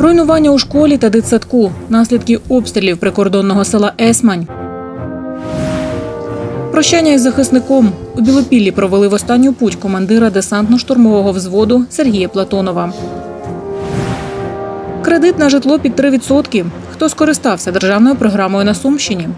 Руйнування у школі та дитсадку, наслідки обстрілів прикордонного села Есмань. Прощання із захисником у Білопіллі провели в останню путь командира десантно-штурмового взводу Сергія Платонова. Кредит на житло під 3%. Хто скористався державною програмою на Сумщині?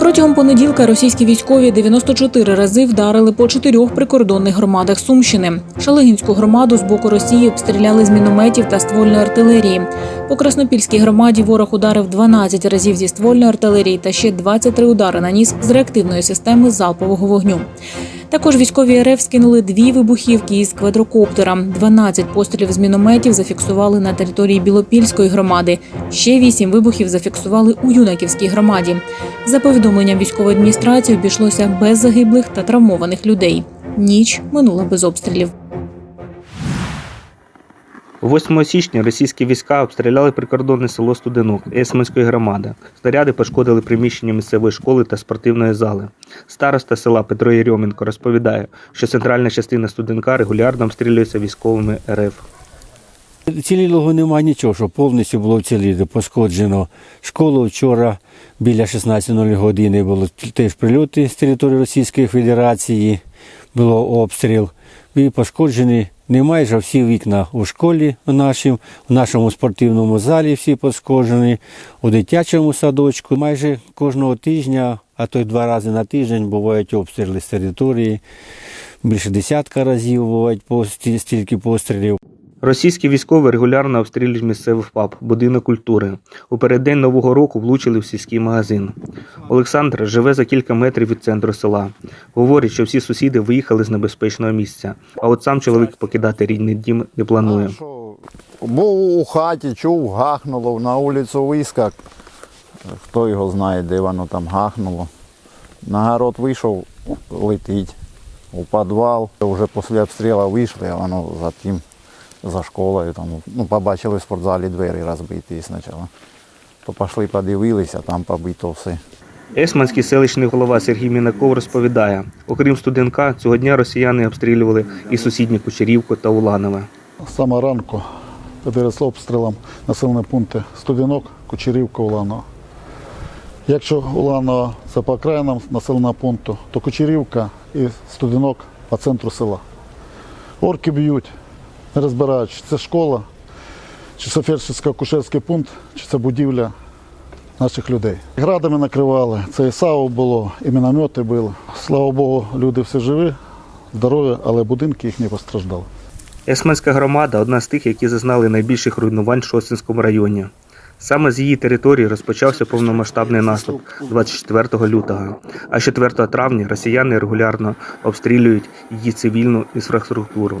Протягом понеділка російські військові 94 рази вдарили по чотирьох прикордонних громадах Сумщини. Шалигінську громаду з боку Росії обстріляли з мінометів та ствольної артилерії. По Краснопільській громаді ворог ударив 12 разів зі ствольної артилерії та ще 23 удари наніс з реактивної системи залпового вогню. Також військові РФ скинули дві вибухівки із квадрокоптера. 12 пострілів з мінометів зафіксували на території Білопільської громади. Ще вісім вибухів зафіксували у Юнаківській громаді. За повідомленням військової адміністрації, обійшлося без загиблих та травмованих людей. Ніч минула без обстрілів. 8 січня російські війська обстріляли прикордонне село Студенок Есманської громади. Снаряди пошкодили приміщення місцевої школи та спортивної зали. Староста села Петро Єрьоменко розповідає, що центральна частина Студенка регулярно обстрілюється військовими РФ. Цілілого немає нічого, що повністю було вціліти. Пошкоджено школу вчора біля 16.00 години було теж прильоти з території Російської Федерації, було обстріл. І пошкоджені не майже всі вікна у школі в нашому, в нашому спортивному залі всі пошкоджені, у дитячому садочку. Майже кожного тижня, а то й два рази на тиждень бувають обстріли з території. Більше десятка разів бувають стільки пострілів. Російські військові регулярно обстрілюють місцевий ФАП, будинок культури. У переддень Нового року влучили в сільський магазин. Олександр живе за кілька метрів від центру села. Говорить, що всі сусіди виїхали з небезпечного місця, а от сам чоловік покидати рідний дім не планує. Був у хаті, чув, гахнуло, на вулицю вискак. Хто його знає, де воно там гахнуло. На город вийшов, летить. У підвал. Вже після обстрілу вийшли, а воно за тим, за школою. Там, ну, побачили в спортзалі двері розбиті спочатку. То пішли, подивилися, там побито все. Есманський селищний голова Сергій Мінаков розповідає, окрім студенка, цього дня росіяни обстрілювали і сусідні Кучерівку та Уланове. Самого ранку переросло обстрілом населені пункти Студінок, Кучерівка, Уланова. Якщо Уланова це по окраїнам населеного пункту, то Кучерівка і Студінок по центру села. Орки б'ють, не розбирають, чи це школа, чи це фельдшерсько-акушерський пункт, чи це будівля наших людей. Градами накривали, це і САУ було, і міномети були. Слава Богу, люди всі живі, здорові, але будинки їх не постраждали. Есманська громада одна з тих, які зазнали найбільших руйнувань в Шосинському районі. Саме з її території розпочався повномасштабний наступ 24 лютого, а 4 травня росіяни регулярно обстрілюють її цивільну інфраструктуру.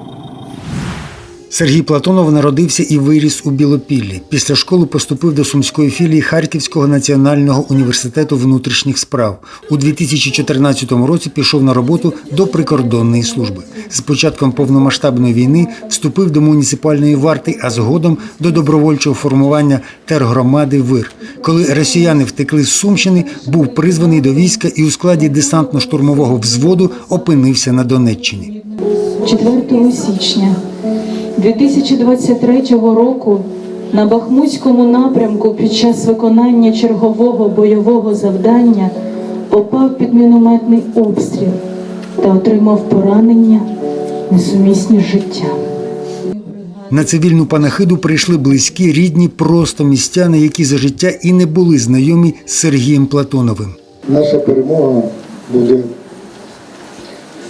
Сергій Платонов народився і виріс у Білопіллі. Після школи поступив до сумської філії Харківського національного університету внутрішніх справ. У 2014 році пішов на роботу до прикордонної служби. З початком повномасштабної війни вступив до муніципальної варти, а згодом до добровольчого формування тергромади Вир. Коли росіяни втекли з Сумщини, був призваний до війська і у складі десантно-штурмового взводу опинився на Донеччині. 4 січня 2023 року на Бахмутському напрямку під час виконання чергового бойового завдання попав під мінометний обстріл та отримав поранення несумісні з життям. На цивільну панахиду прийшли близькі, рідні, просто містяни, які за життя і не були знайомі з Сергієм Платоновим. наша перемога буде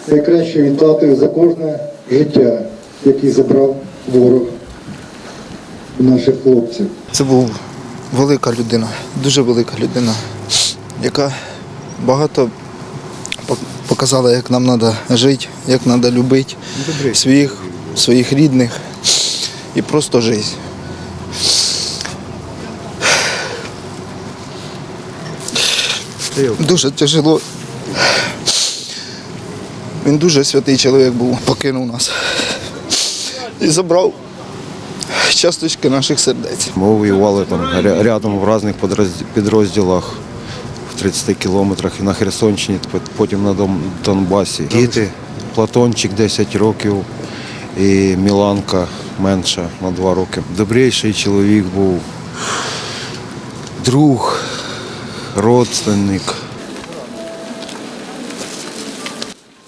найкращою відплатою за кожне життя, яке забрав ворог у наших хлопців. Це був велика людина, дуже велика людина, яка багато показала, як нам треба жити, як треба любити своїх, своїх рідних і просто жити. Дуже тяжело. Він дуже святий чоловік був, покинув нас і забрав часточки наших сердець. Ми воювали там рядом в різних підрозділах в 30 кілометрах і на Херсонщині, потім на Донбасі. Діти, Платончик 10 років і Міланка менша на 2 роки. Добріший чоловік був, друг, родственник.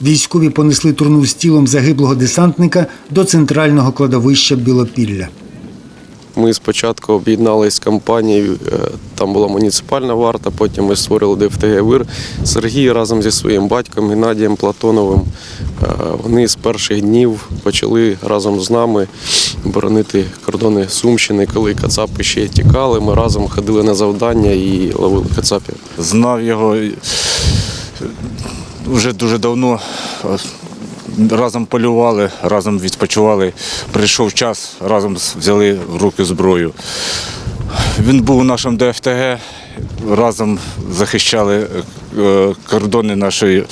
Військові понесли труну з тілом загиблого десантника до центрального кладовища Білопілля. Ми спочатку об'єдналися з компанією, е, там була муніципальна варта, потім ми створили ДФТГ ВИР. Сергій разом зі своїм батьком Геннадієм Платоновим. е, Вони з перших днів почали разом з нами боронити кордони Сумщини, коли Кацапи ще тікали. Ми разом ходили на завдання і ловили Кацапів. Знав його е, вже дуже давно. Е, Разом полювали, разом відпочивали. Прийшов час, разом взяли в руки зброю. Він був у нашому ДФТГ, разом захищали е, кордони нашої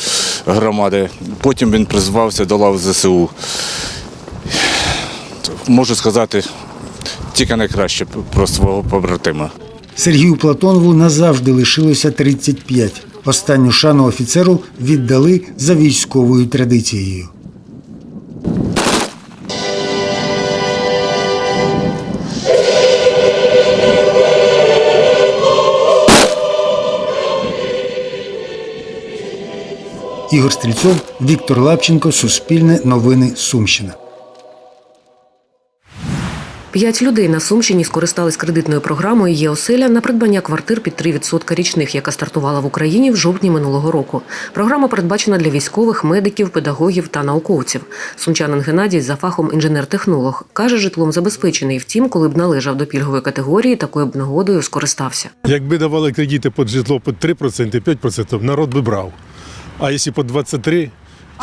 громади. Потім він призвався до лав ЗСУ. Можу сказати тільки найкраще про свого побратима. Сергію Платонову назавжди лишилося 35. Останню шану офіцеру віддали за військовою традицією. Ігор Стрільцов, Віктор Лапченко, Суспільне новини Сумщина. П'ять людей на Сумщині скористались кредитною програмою «Є оселя» на придбання квартир під 3% річних, яка стартувала в Україні в жовтні минулого року. Програма передбачена для військових, медиків, педагогів та науковців. Сумчанин Геннадій за фахом інженер-технолог каже, житлом забезпечений. Втім, коли б належав до пільгової категорії, такою б нагодою скористався. Якби давали кредити під житло під 3%, 5%, народ би брав. А якщо під 23%,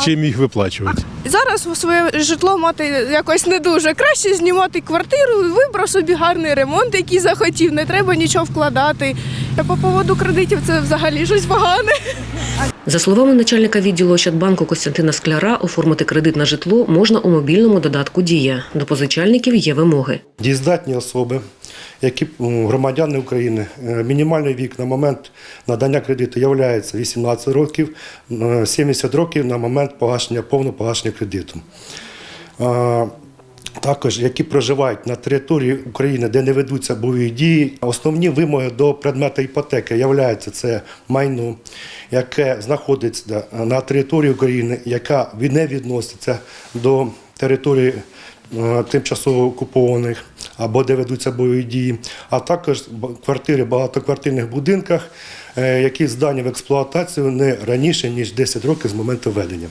чим їх виплачувати? Зараз своє житло мати якось не дуже. Краще знімати квартиру, вибрав собі гарний ремонт, який захотів, не треба нічого вкладати. А по поводу кредитів це взагалі щось погане. За словами начальника відділу Ощадбанку Костянтина Скляра, оформити кредит на житло можна у мобільному додатку Дія. До позичальників є вимоги. Дієздатні особи, які громадяни України, Е, мінімальний вік на момент надання кредиту є 18 років, е, 70 років на момент погашення, повного погашення кредиту. Е, Також, які проживають на території України, де не ведуться бойові дії, основні вимоги до предмета іпотеки являються це майно, яке знаходиться на території України, яка не відноситься до території е, тимчасово окупованих або де ведуться бойові дії, а також квартири в багатоквартирних будинках, е, які здані в експлуатацію не раніше ніж 10 років з моменту введення.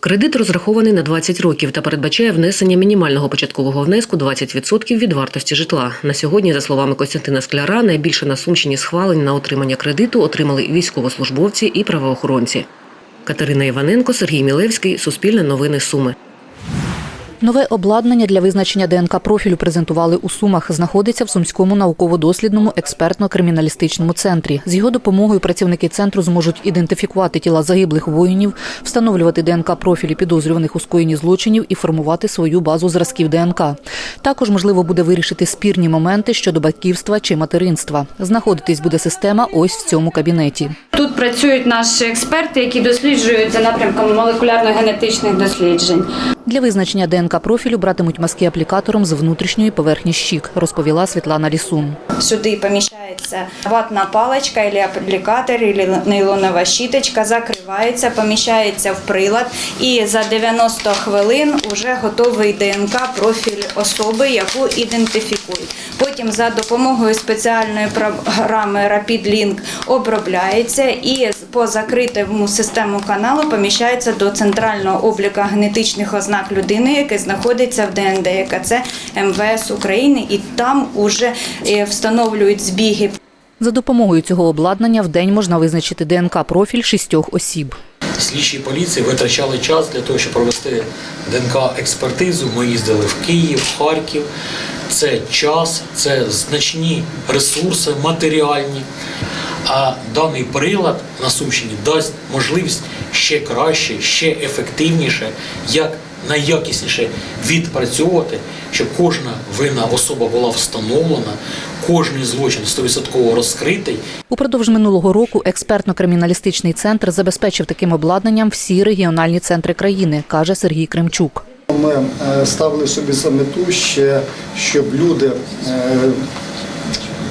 Кредит розрахований на 20 років та передбачає внесення мінімального початкового внеску 20% від вартості житла. На сьогодні, за словами Костянтина Скляра, найбільше на Сумщині схвалень на отримання кредиту отримали військовослужбовці і правоохоронці. Катерина Іваненко, Сергій Мілевський, Суспільне новини Суми. Нове обладнання для визначення ДНК профілю презентували у Сумах. Знаходиться в Сумському науково-дослідному експертно-криміналістичному центрі. З його допомогою працівники центру зможуть ідентифікувати тіла загиблих воїнів, встановлювати ДНК профілі підозрюваних у скоєнні злочинів і формувати свою базу зразків ДНК. Також можливо буде вирішити спірні моменти щодо батьківства чи материнства. Знаходитись буде система ось в цьому кабінеті. Тут працюють наші експерти, які досліджують за напрямком молекулярно-генетичних досліджень. Для визначення ДНК профілю братимуть маски аплікатором з внутрішньої поверхні щік, розповіла Світлана Лісун. Сюди поміщається ватна паличка, або аплікатор, або нейлонова щіточка, закривається, поміщається в прилад і за 90 хвилин вже готовий ДНК профіль особи, яку ідентифікують. Потім за допомогою спеціальної програми Rapid Link обробляється і по закритому систему каналу поміщається до центрального обліка генетичних ознак людини, яке знаходиться в ДНД, яка це МВС України, і там уже е, встановлюють збіги. За допомогою цього обладнання в день можна визначити ДНК профіль шістьох осіб. Слідчі поліції витрачали час для того, щоб провести ДНК-експертизу. Ми їздили в Київ, в Харків. Це час, це значні ресурси матеріальні. А даний прилад на Сумщині дасть можливість ще краще, ще ефективніше, як найякісніше відпрацьовувати, щоб кожна винна особа була встановлена, кожний злочин 100% розкритий. Упродовж минулого року експертно-криміналістичний центр забезпечив таким обладнанням всі регіональні центри країни, каже Сергій Кремчук. Ми е, ставили собі за мету ще, щоб люди,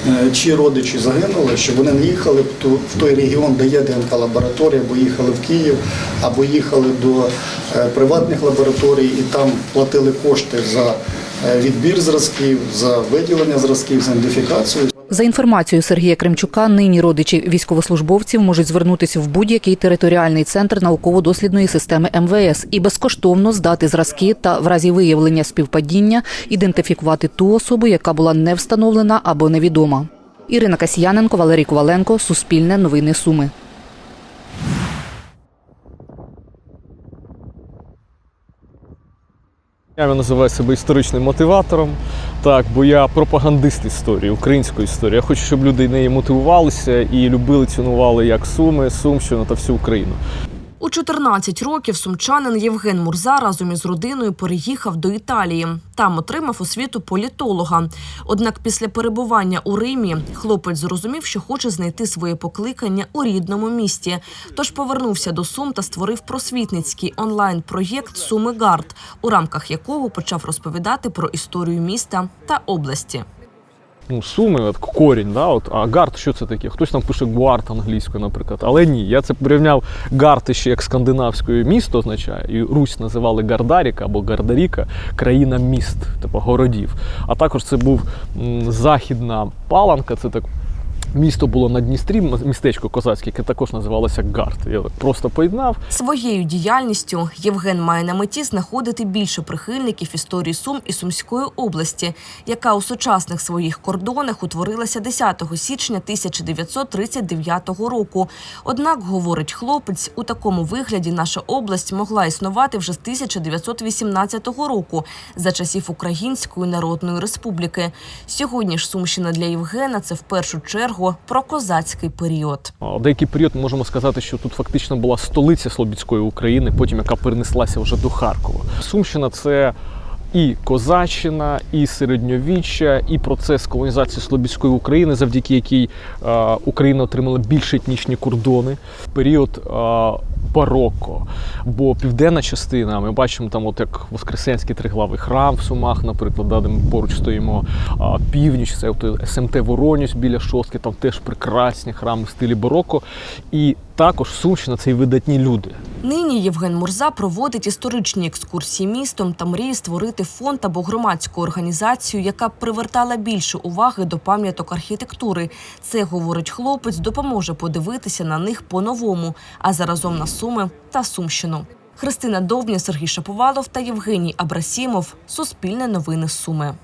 е, е, родичі загинули, щоб вони не їхали в той регіон, де є ДНК лабораторія, або їхали в Київ, або їхали до е, приватних лабораторій і там платили кошти за е, відбір зразків, за виділення зразків, за ідентифікацію. За інформацією Сергія Кремчука, нині родичі військовослужбовців можуть звернутися в будь-який територіальний центр науково-дослідної системи МВС і безкоштовно здати зразки та в разі виявлення співпадіння ідентифікувати ту особу, яка була не встановлена або невідома. Ірина Касьяненко, Валерій Коваленко, Суспільне новини Суми. Я називаю себе історичним мотиватором, так, бо я пропагандист історії, української історії. Я хочу, щоб люди нею мотивувалися і любили, цінували як Суми, Сумщину та всю Україну. У 14 років сумчанин Євген Мурза разом із родиною переїхав до Італії. Там отримав освіту політолога. Однак після перебування у Римі хлопець зрозумів, що хоче знайти своє покликання у рідному місті. Тож повернувся до Сум та створив просвітницький онлайн-проєкт Суми Гард, у рамках якого почав розповідати про історію міста та області. Ну, суми, от корінь, да, от, а гард, що це таке? Хтось там пише гуард англійською, наприклад. Але ні, я це порівняв гард ще як скандинавською місто означає, і Русь називали Гардаріка або Гардаріка, країна міст, типу городів. А також це був західна паланка, це так. Місто було на Дністрі, містечко козацьке, яке також називалося Гард. Я просто поєднав. Своєю діяльністю Євген має на меті знаходити більше прихильників історії Сум і Сумської області, яка у сучасних своїх кордонах утворилася 10 січня 1939 року. Однак, говорить хлопець, у такому вигляді наша область могла існувати вже з 1918 року за часів Української Народної Республіки. Сьогодні ж Сумщина для Євгена це в першу чергу про козацький період. Деякий період ми можемо сказати, що тут фактично була столиця Слобідської України, потім яка перенеслася вже до Харкова. Сумщина це і козаччина, і середньовіччя, і процес колонізації Слобідської України, завдяки якій е, Україна отримала більш етнічні кордони. Період е, бароко. Бо південна частина, ми бачимо там, от як Воскресенський триглавий храм в Сумах, наприклад, да, де ми поруч стоїмо. А північ, це от СМТ Воронюсь біля шостки, там теж прекрасні храми в стилі бароко. І також Сумщина це і видатні люди. Нині Євген Мурза проводить історичні екскурсії містом та мріє створити фонд або громадську організацію, яка б привертала більше уваги до пам'яток архітектури. Це говорить хлопець, допоможе подивитися на них по-новому, а заразом на Суми та Сумщину. Христина Довня, Сергій Шаповалов та Євгеній Абрасімов. Суспільне новини Суми.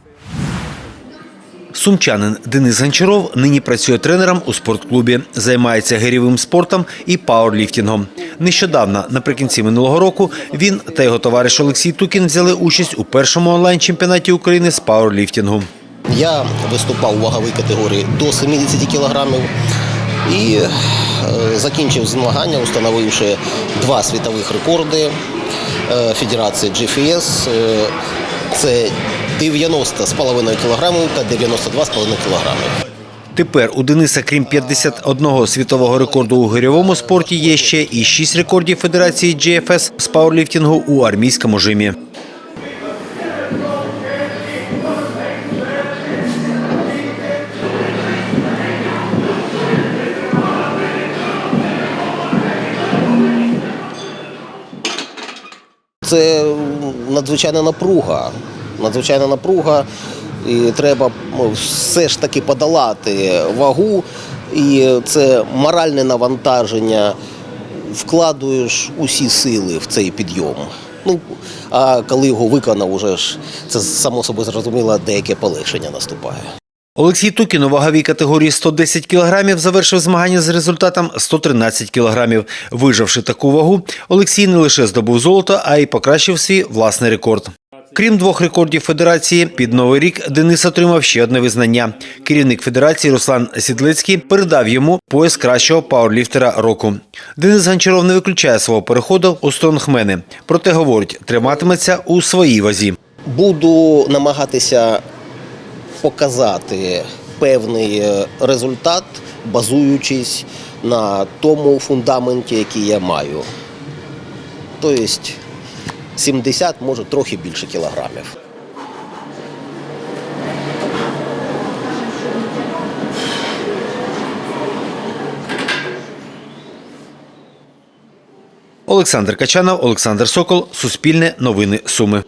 Сумчанин Денис Гончаров нині працює тренером у спортклубі, займається гирьовим спортом і пауерліфтингом. Нещодавно, наприкінці минулого року, він та його товариш Олексій Тукін взяли участь у першому онлайн-чемпіонаті України з пауерліфтингу. Я виступав у ваговій категорії до 70 кілограмів і е, закінчив змагання, установивши два світових рекорди е, Федерації GFS. Е, Це 90,5 кілограмів та 92,5 кілограмів. Тепер у Дениса, крім 51 світового рекорду у гирьовому спорті, є ще і 6 рекордів Федерації GFS з пауерліфтингу у армійському жимі. Це надзвичайна напруга. Надзвичайна напруга. І треба ну, все ж таки подолати вагу. І це моральне навантаження. Вкладуєш усі сили в цей підйом. Ну, а коли його виконав, уже ж це само собою зрозуміло, деяке полегшення наступає. Олексій Тукін у ваговій категорії 110 кілограмів завершив змагання з результатом 113 кілограмів. Виживши таку вагу, Олексій не лише здобув золото, а й покращив свій власний рекорд. Крім двох рекордів федерації, під новий рік Денис отримав ще одне визнання. Керівник федерації Руслан Сідлицький передав йому пояс кращого пауерліфтера року. Денис Гончаров не виключає свого переходу у стронгмени, проте говорить, триматиметься у своїй вазі. Буду намагатися показати певний е, результат, базуючись на тому фундаменті, який я маю. Тобто 70, може трохи більше кілограмів. Олександр Качанов, Олександр Сокол, Суспільне новини Суми.